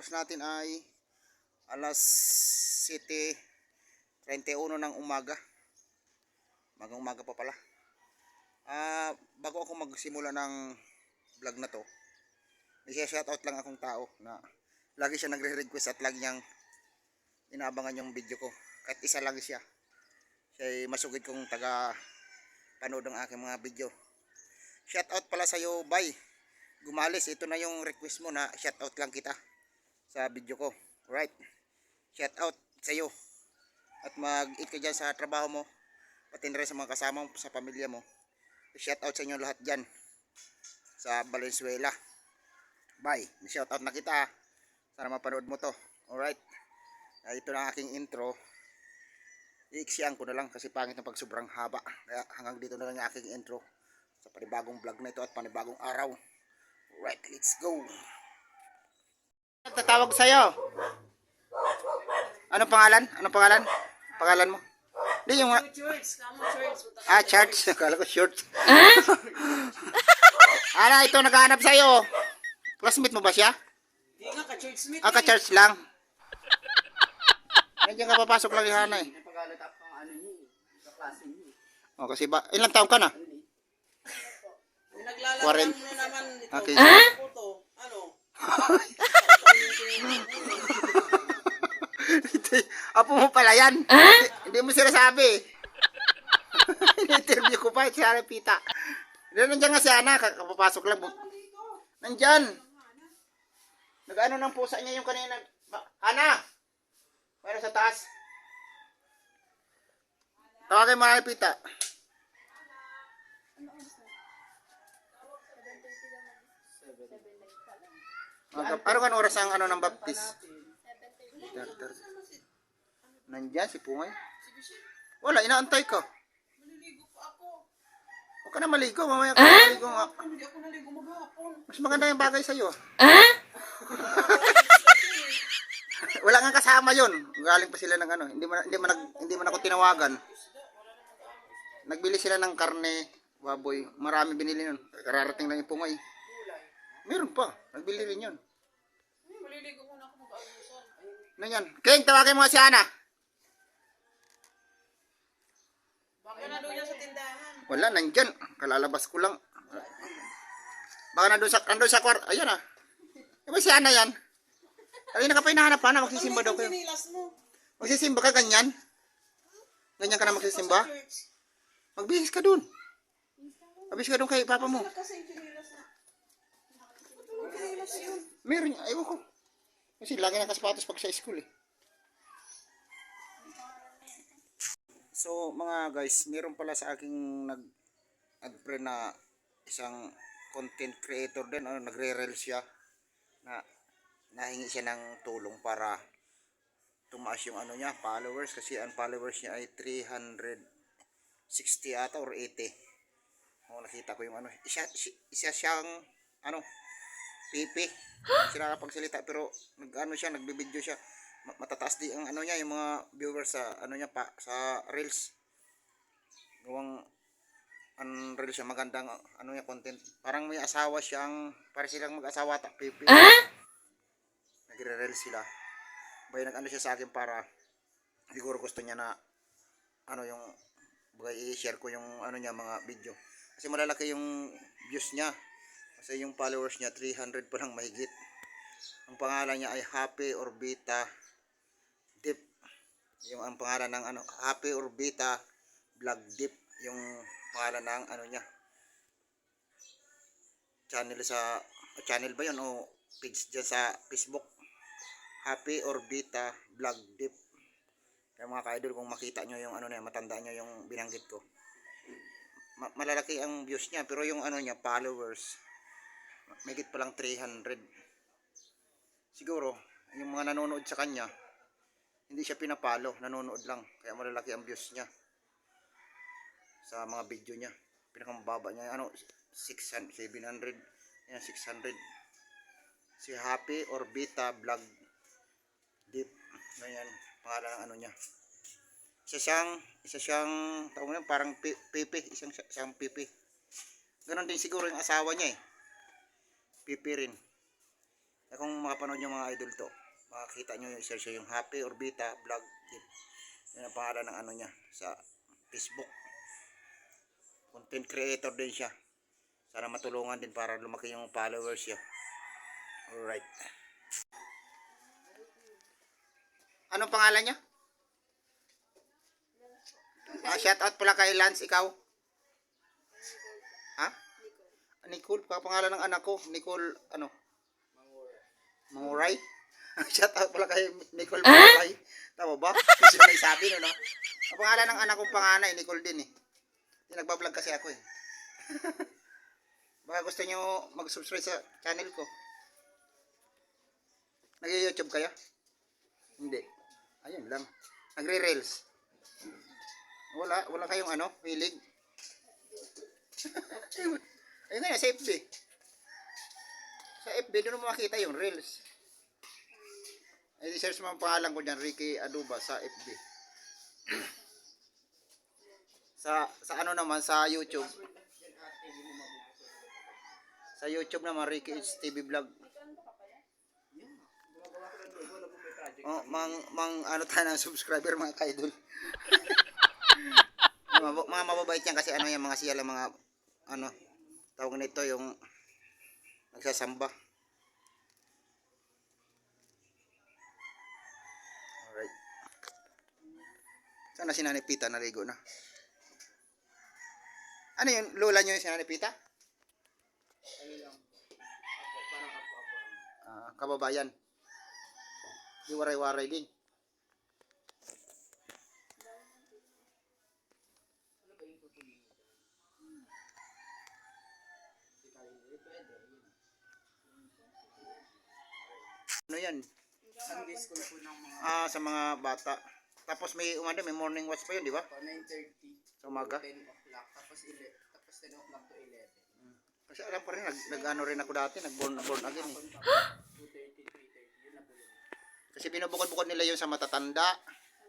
oras natin ay alas 7.31 ng umaga. Magang umaga pa pala. Ah, bago ako magsimula ng vlog na to, may shoutout lang akong tao na lagi siya nagre-request at lagi niyang inaabangan yung video ko. Kahit isa lang siya. Siya ay masugid kong taga panood ng aking mga video. Shoutout pala sa'yo, bye gumalis, ito na yung request mo na shoutout lang kita sa video ko. Right? Shoutout sa iyo. At mag-eat ka dyan sa trabaho mo. Pati na rin sa mga kasama mo, sa pamilya mo. Shoutout sa inyo lahat dyan. Sa Valenzuela. Bye. Shoutout na kita. ah. Sana mapanood mo to. Alright? Ah, ito na aking intro. Iiksiyan ko na lang kasi pangit na pag sobrang haba. Kaya hanggang dito na lang yung aking intro sa panibagong vlog na ito at panibagong araw. Right, let's go. Nagtatawag sa'yo. Ano pangalan? Ano pangalan? Pangalan mo? Hindi yung... Ah, church. Akala ko short. Ano, ito naghahanap sa'yo. Classmate mo ba siya? Di nga ka church meet. Ah, ka-church lang. Nandiyan ka papasok lang yung hana eh. Napagalit ako ang ano niyo, sa klase niyo. O, kasi ba, ilang taon ka na? Warren. mo naman ito. Okay. Ano? Apo mo pala yan. Hindi mo sinasabi. interview ko pa, si Ana Pita. Nandiyan nga si Ana, kakapapasok lang. Nandyan. Nag-ano ng pusa niya yung kanina. Ana! Meron sa taas. Tawagin mo Ana Pita. Mag- Ano kan oras ang ano ng baptis? Nandyan si Pungay. Wala, inaantay ka. Maliligo pa ako. Huwag ka na maligo, mamaya ka na maligo nga. Hindi ako naligo maghapon. Mas maganda yung bagay sa'yo. Wala nga kasama yon. Galing pa sila ng ano, hindi man, hindi man, hindi man ako tinawagan. Nagbili sila ng karne, baboy. Marami binili nun. Kararating lang yung Pungay. Meron pa. Nagbili rin yun. Maliligo muna ako mag-almusal. Ano yan? King, tawagin mo si Ana. Baka na doon sa tindahan. Wala, nandyan. Kalalabas ko lang. Baka nandun sa, nandun sa kwar. Ayan ah. May si Ana yan. Kanina ka pa hinahanap Ana, magsisimba daw kayo. Magsisimba ka ganyan? Ganyan ka na magsisimba? Magbihis ka dun. Magbihis ka dun kay papa mo. Kasi sinilas yun. Meron, ewan ko. Kasi lagi nakasapatos pag sa school eh. So mga guys, meron pala sa aking nag ad friend na isang content creator din, ano, nagre-reel siya na nahingi siya ng tulong para tumaas yung ano niya, followers kasi ang followers niya ay 360 ata or 80. O nakita ko yung ano, isa, isa siyang ano, pipi. Sila nakapagsalita pero nag-ano siya, nagbibideo siya. Ma- Matataas di ang ano niya, yung mga viewers sa ano niya pa sa Reels. Gawang ang Reels siya magandang ano niya content. Parang may asawa siyang para silang mag-asawa ta pipi. Nagre-reels sila. Bay nag-ano siya sa akin para siguro gusto niya na ano yung bagay i-share ko yung ano niya mga video. Kasi malalaki yung views niya. Kasi yung followers niya 300 pa lang mahigit. Ang pangalan niya ay Happy Orbita Dip. Yung ang pangalan ng ano Happy Orbita Vlog Dip yung pangalan ng ano niya. Channel sa channel ba 'yon o page dyan sa Facebook. Happy Orbita Vlog Dip. Kaya mga ka-idol kung makita nyo yung ano na yan, matandaan nyo yung binanggit ko. Ma- malalaki ang views niya pero yung ano niya followers Mahigit pa lang 300. Siguro, yung mga nanonood sa kanya, hindi siya pinapalo, nanonood lang. Kaya malalaki ang views niya sa mga video niya. Pinakamababa niya, ano, 600, 700, yan, 600. Si Happy Orbita Vlog Deep. Ganyan, pangalan ng ano niya. Isa siyang, isa siyang, tawag mo parang pi- pipi, isang, isang pipi. Ganon din siguro yung asawa niya eh. Pipi rin. Eh, kung makapanood yung mga idol to, makakita nyo yung search yung Happy Orbita Vlog. Yan ang pangalan ng ano niya sa Facebook. Content creator din siya. Sana matulungan din para lumaki yung followers niya. Alright. Anong pangalan niya? Ah, shout out pala kay Lance, ikaw. Ha? Nicole, pangalan ng anak ko. Nicole, ano? Manguray. shout out pala kay Nicole Manguray. Tama ba? Kasi may sabi, no? no? Ang pangalan ng anak kong panganay, Nicole din, eh. Nagbablog kasi ako, eh. Baka gusto nyo mag-subscribe sa channel ko. Nag-YouTube kayo? Hindi. Ayun lang. Nagre-reels. Wala, wala kayong ano, hilig. Ayun nga, sa FB. Sa FB, doon mo makita yung reels. Ay, search mo ang pangalan ko dyan, Ricky Aduba, sa FB. sa, sa ano naman, sa YouTube. Sa YouTube naman, Ricky H. TV Vlog. Oh, mang mang ano tayo ng subscriber mga kaidol. mga, mga mababait yan kasi ano yung mga siya lang mga ano tawag nito yung nagsasamba. Alright. Sana si Nanay Pita naligo na. Ano yun? Lola nyo yung si Nanay Pita? Ah, kababayan. Di waray-waray din. Ano yan? Sunday school po ng mga Ah, sa mga bata. Tapos may umanda, may morning watch pa yun, di ba? 9.30 Sa umaga. 10 o'clock. Tapos, ele- tapos 10 o'clock to 11. Kasi alam ko rin, nag, nag-ano rin ako dati, nag-born, born again eh. 2.30, 3.30. Yun na po yun. Kasi binubukod-bukod nila yung sa matatanda,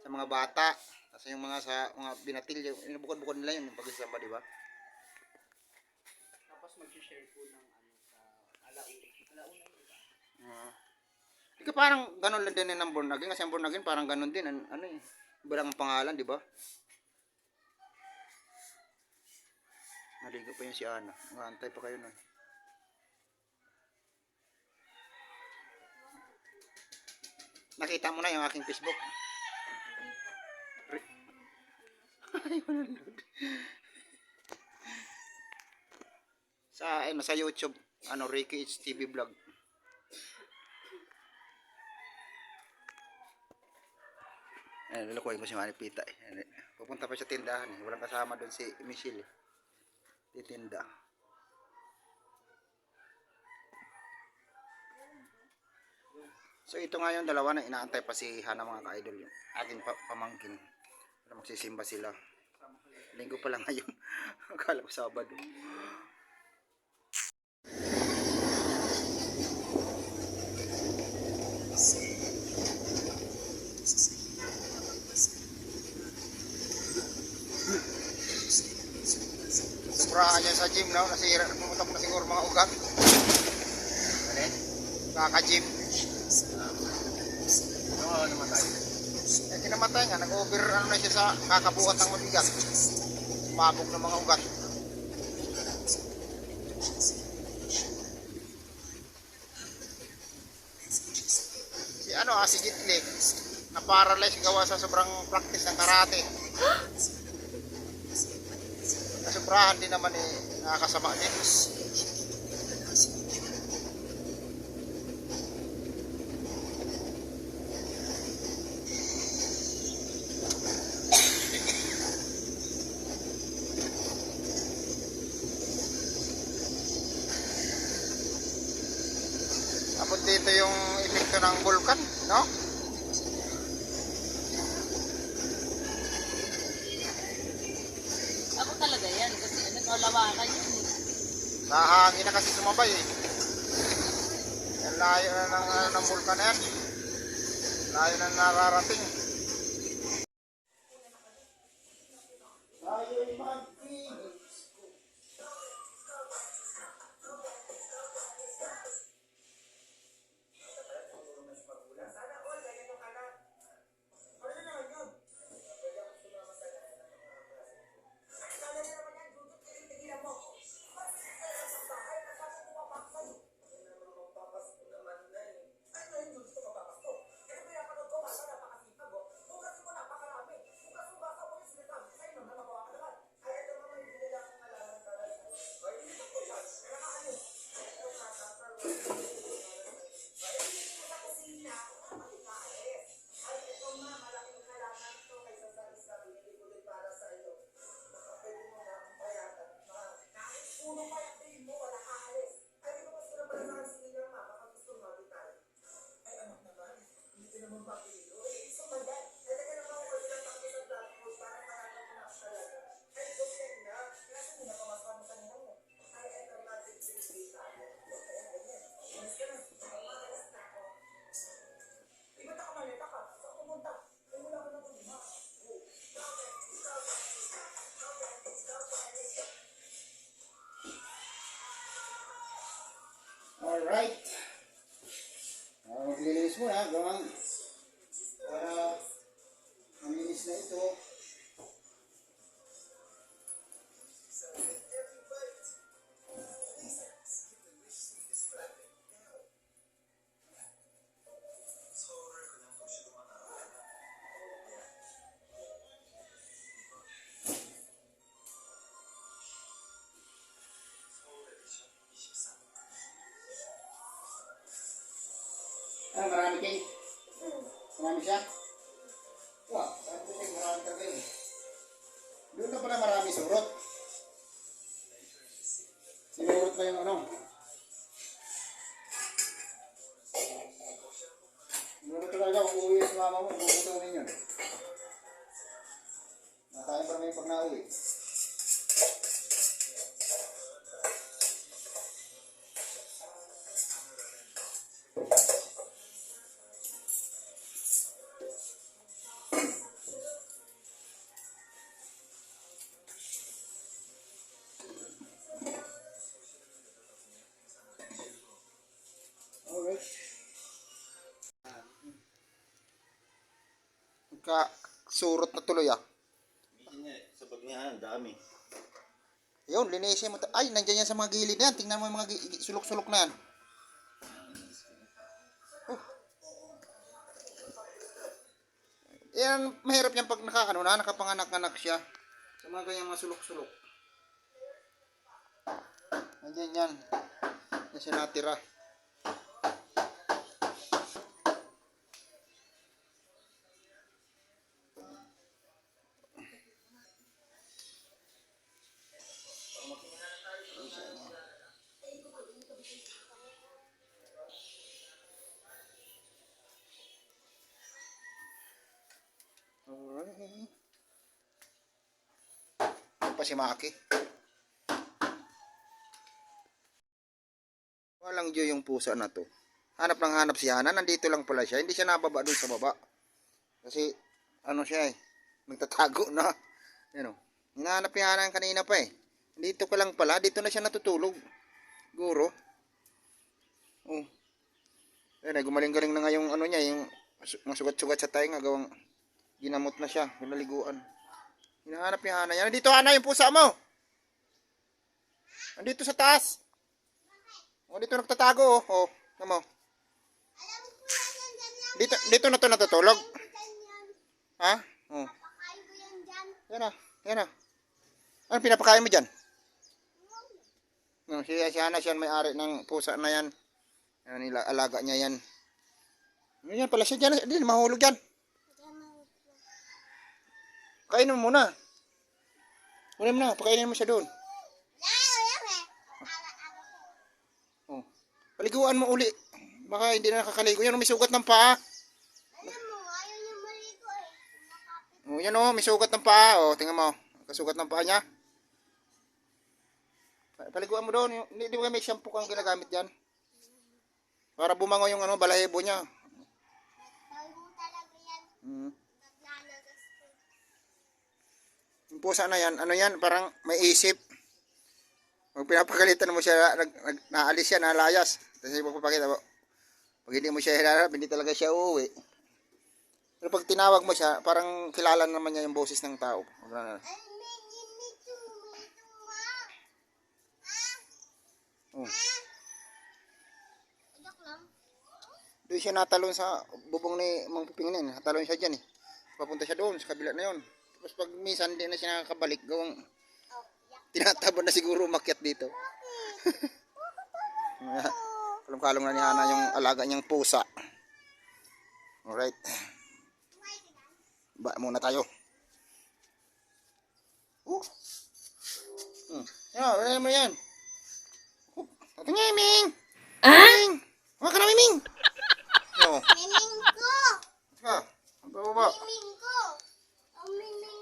sa mga bata, tapos yung mga sa mga binatilyo, binubukod-bukod nila yun yung pagsasamba, di ba? Tapos mag-share po ng ano sa alauna. Alauna yun ba? Uh, Ika parang ganun lang din ng born again, kasi ang born again parang ganun din, an- ano eh. Iba lang ang pangalan, di ba? Naligo pa yun si Ana. Ngantay pa kayo nun. Nakita mo na yung aking Facebook. Ay, mananood. sa ano sa YouTube, ano Ricky H TV vlog. Eh, lulukuhin ko si Manny Pita eh. Ano, Pupunta pa sa tindahan eh. Walang kasama doon si Michelle eh. Titinda. So ito nga yung dalawa na inaantay pa si Hana mga ka-idol yun. Aking pa pamangkin. Para magsisimba sila. Linggo pa lang ngayon. Akala ko Sabado. Sobrahan yan sa gym now. Nasira, pumutok na siguro mga ugat. Ano Kaka-gym. Oo, namatay. Eh, kinamatay nga. Nag-over ano na siya sa kakabuhat ng mabigat. Mabog ng mga ugat. Si ano ah, si Gitli. Na-paralyze gawa sa sobrang practice ng karate. Nasubrahan din naman eh, nakakasama din. Tapos dito yung epekto ng vulkan, no? Ako talaga yan. Kasi ano, kalawakan yun eh. Nahangin na kasi sumabay eh. Layo na ng, ano, ng vulkan yan. Layo na nararating. Maglilinis muna, gawang para Ano, marami kayo? Marami siya? Wah, sabi ko kayo, marami talaga yun. Doon na pala marami surot. Sinurot na yung ano. Sinurot talaga kung uwi sa mama mo, bubutunin yun. Nakain pa may pag nauwi. Surot na tuloy ah. Minsan nga, sa pagnihan, dami. Yun, linisin mo. Ay, nandiyan yan sa mga gilid na yan. Tingnan mo yung mga sulok-sulok na yan. Oh. Yan, mahirap yan pag naka, ano na, nakapanganak-anak siya. Sa mga ganyang mga sulok-sulok. Nandiyan yan. Yan siya natira. Si Maki. Walang Diyo yung pusa na to. Hanap lang hanap si Hana. Nandito lang pala siya. Hindi siya nababa doon sa baba. Kasi, ano siya eh. Nagtatago na. Yan o. Hinahanap ni Hana kanina pa eh. Dito ka lang pala. Dito na siya natutulog. Guro. Oh. Yan, gumaling-galing na nga yung ano niya. Yung mga sugat-sugat sa tainga. Gawang ginamot na siya. Pinaliguan. Hinahanap ni Hana. Yan, nandito Hana yung pusa mo. Nandito sa taas. O, dito nagtatago, oh. Oh, ano mo? Dito, dito na to natutulog. Ha? Oh. Yan na, yan na. Ano pinapakain mo dyan? No, si, si Hana siya may-ari ng pusa na yan. Yan, alaga niya yan. Yan pala siya dyan. Hindi, mahulog dyan. Kainin mo muna. Kunin mo na, pakainin mo siya doon. Oh. Paliguan mo uli. Baka hindi na nakakaligo. Yan, oh, may sugat ng paa. Mo. Oh, yan oh, may sugat ng paa. Oh, tingnan mo. Kasugat ng paa niya. Pa- Paliguan mo doon. Hindi di ba may shampoo kang ginagamit diyan? Para bumango yung ano, balahibo niya. Mo yan. Mm. Naglalagas ko. Yung pusa na yan, ano yan, parang may isip. Pag pinapagalitan mo siya, nag, nag, naalis siya, nalayas. Tapos ipapakita mo. Pag hindi mo siya hilarap, hindi talaga siya uuwi. Pero pag tinawag mo siya, parang kilala naman niya yung boses ng tao. Oh. Doon siya natalon sa bubong ni Mang Piping na yun. Natalon siya dyan eh. Papunta siya doon, sa kabila na yun. Tapos pag minsan hindi na siya nakakabalik, gawang Oh, tinatabon na siguro umakyat dito. Kalong-kalong na ni Hana yung alaga niyang pusa. Alright. Ba muna tayo. Oh. Hmm. Yan, wala mo yan. Oh, ito nga, Ming. Ming. Huwag ka na, Ming. Oh, Miming ko! ka. Ang baba. Miming ko! Ang miming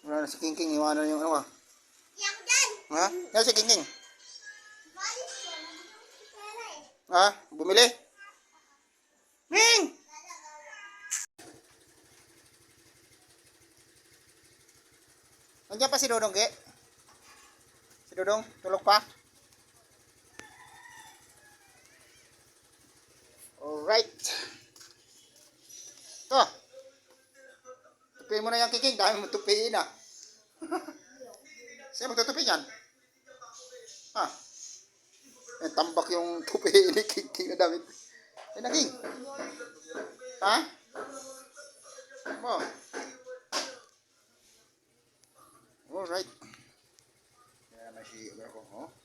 Wala na si King King. Iwanan yung ano ka. Iyak dyan! Ha? Yan si King King. Eh. Ha? Bumili? Ming! Nandiyan pa si Dodong, Ge? Si Dodong, tulog pa? Alright. Ito. Tupiin mo na yung kiking. Dami mo tupiin ah. Sino magtutupi yan? Ha? Eh, tambak yung tupi ni King King na damit. Eh, naging. Ha? Mo. Alright. Yan naman si Uber ko. Oh.